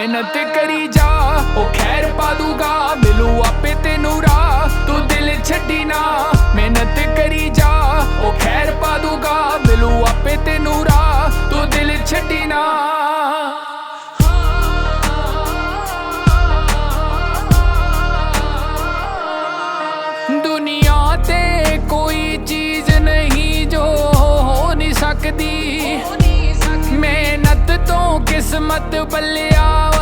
ਮਿਹਨਤ ਕਰੀ ਜਾ, ਉਹ ਖੈਰ ਪਾ ਦੂਗਾ, ਮਿਲੂ ਆਪੇ ਤੈਨੂੰ ਰਾਹ, ਤੂੰ ਦਿਲ ਛੱਡੀ ਨਾ। ਮਿਹਨਤ ਕਰੀ ਜਾ, ਉਹ ਖੈਰ ਪਾ ਦੂਗਾ, ਮਿਲੂ ਆਪੇ ਤੈਨੂੰ ਰਾਹ, ਤੂੰ ਦਿਲ ਛੱਡੀ ਨਾ। ਮਿਹਨਤ ਤੋਂ